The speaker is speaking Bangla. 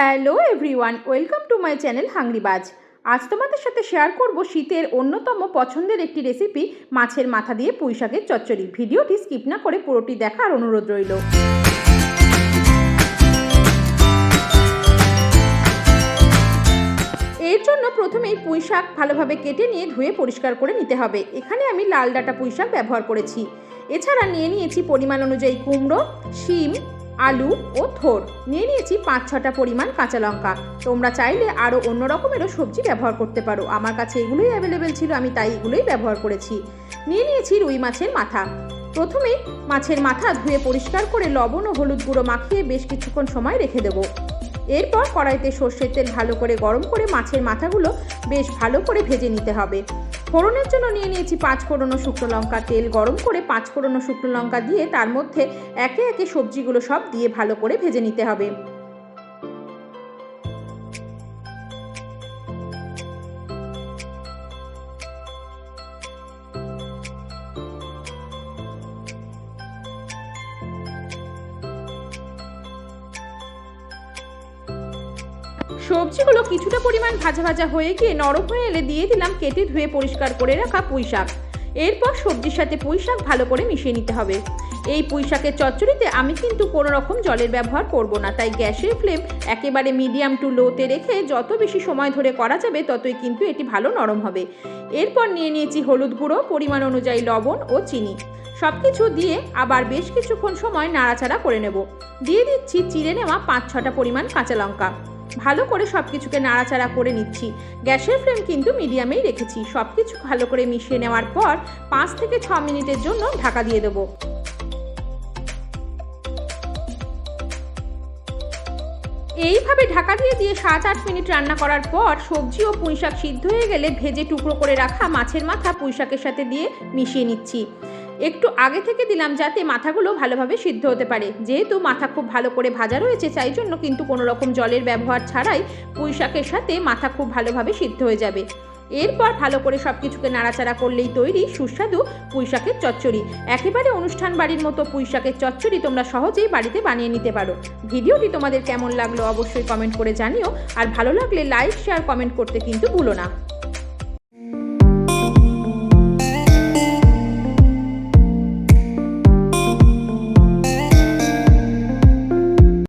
Hello everyone, welcome to my channel হাংরিবাজ আজ তোমাদের সাথে শেয়ার করব শীতের অন্যতম পছন্দের একটি রেসিপি, মাছের মাথা দিয়ে পুঁইশাকের চচ্চড়ি। ভিডিওটি স্কিপ না করে পুরোটি দেখার অনুরোধ রইল। এর জন্য প্রথমেই পুঁই শাক ভালোভাবে কেটে নিয়ে ধুয়ে পরিষ্কার করে নিতে হবে। এখানে আমি লাল ডাটা পুঁই শাক ব্যবহার করেছি। এছাড়া নিয়ে নিয়েছি পরিমাণ অনুযায়ী কুমড়ো, শিম আলু ও থোর। নিয়ে নিয়েছি পাঁচ ছটা পরিমাণ কাঁচা লঙ্কা। তোমরা চাইলে আরও অন্য রকমেরও সবজি ব্যবহার করতে পারো। আমার কাছে এগুলোই অ্যাভেলেবেল ছিল, আমি তাই এগুলোই ব্যবহার করেছি। নিয়ে নিয়েছি রুই মাছের মাথা। প্রথমে মাছের মাথা ধুয়ে পরিষ্কার করে লবণ ও হলুদ গুঁড়ো মাখিয়ে বেশ কিছুক্ষণ সময় রেখে দেবো। এরপর কড়াইতে সর্ষের তেল ভালো করে গরম করে মাছের মাথাগুলো বেশ ভালো করে ভেজে নিতে হবে। ফোড়নের জন্য নিয়ে নিয়েছি পাঁচ ফোড়নো শুকনো লঙ্কা তেল গরম করে পাঁচ ফোড়নো শুকনো লঙ্কা দিয়ে তার মধ্যে একে একে সবজিগুলো সব দিয়ে ভালো করে ভেজে নিতে হবে। সবজিগুলো কিছুটা পরিমাণ ভাজা ভাজা হয়ে গিয়ে নরম হয়ে এলে দিয়ে দিলাম কেটে ধুয়ে পরিষ্কার করে রাখা পুঁই শাক। এরপর সবজির সাথে পুঁই শাক ভালো করে মিশিয়ে নিতে হবে। এই পুঁই শাকের চচ্চড়িতে আমি কিন্তু কোনো রকম জলের ব্যবহার করব না, তাই গ্যাসের ফ্লেম একেবারে মিডিয়াম টু লোতে রেখে যত বেশি সময় ধরে করা যাবে ততই কিন্তু এটি ভালো নরম হবে। এরপর নিয়ে নিয়েছি হলুদ গুঁড়ো, পরিমাণ অনুযায়ী লবণ ও চিনি। সব কিছু দিয়ে আবার বেশ কিছুক্ষণ সময় নাড়াচাড়া করে নেব। দিয়ে দিচ্ছি চিড়ে নেওয়া পাঁচ ছটা পরিমাণ কাঁচা লঙ্কা। ভালো করে সব কিছুকে নাড়াচাড়া করে নিচ্ছি। গ্যাসের ফ্লেম কিন্তু মিডিয়ামেই রেখেছি। সব কিছু ভালো করে মিশিয়ে নেওয়ার পর পাঁচ থেকে ছ মিনিটের জন্য ঢাকা দিয়ে দেবো। এইভাবে ঢাকা দিয়ে দিয়ে সাত আট মিনিট রান্না করার পর সবজি ও পুঁইশাক সিদ্ধ হয়ে গেলে ভেজে টুকরো করে রাখা মাছের মাথা পুঁইশাকের সাথে দিয়ে মিশিয়ে নিচ্ছি। একটু আগে থেকে দিলাম যাতে মাথাগুলো ভালোভাবে সিদ্ধ হতে পারে। যেহেতু মাথা খুব ভালো করে ভাজা রয়েছে, তাই জন্য কিন্তু কোনো রকম জলের ব্যবহার ছাড়াই পুঁই শাকের সাথে মাথা খুব ভালোভাবে সিদ্ধ হয়ে যাবে। এরপর ভালো করে সব কিছুকে নাড়াচাড়া করলেই তৈরি সুস্বাদু পুঁই শাকের চচ্চড়ি। একেবারে অনুষ্ঠান বাড়ির মতো পুঁই শাকের চচ্চড়ি তোমরা সহজেই বাড়িতে বানিয়ে নিতে পারো। ভিডিওটি তোমাদের কেমন লাগল অবশ্যই কমেন্ট করে জানিও। আর ভালো লাগলে লাইক, শেয়ার, কমেন্ট করতে কিন্তু ভুলো না।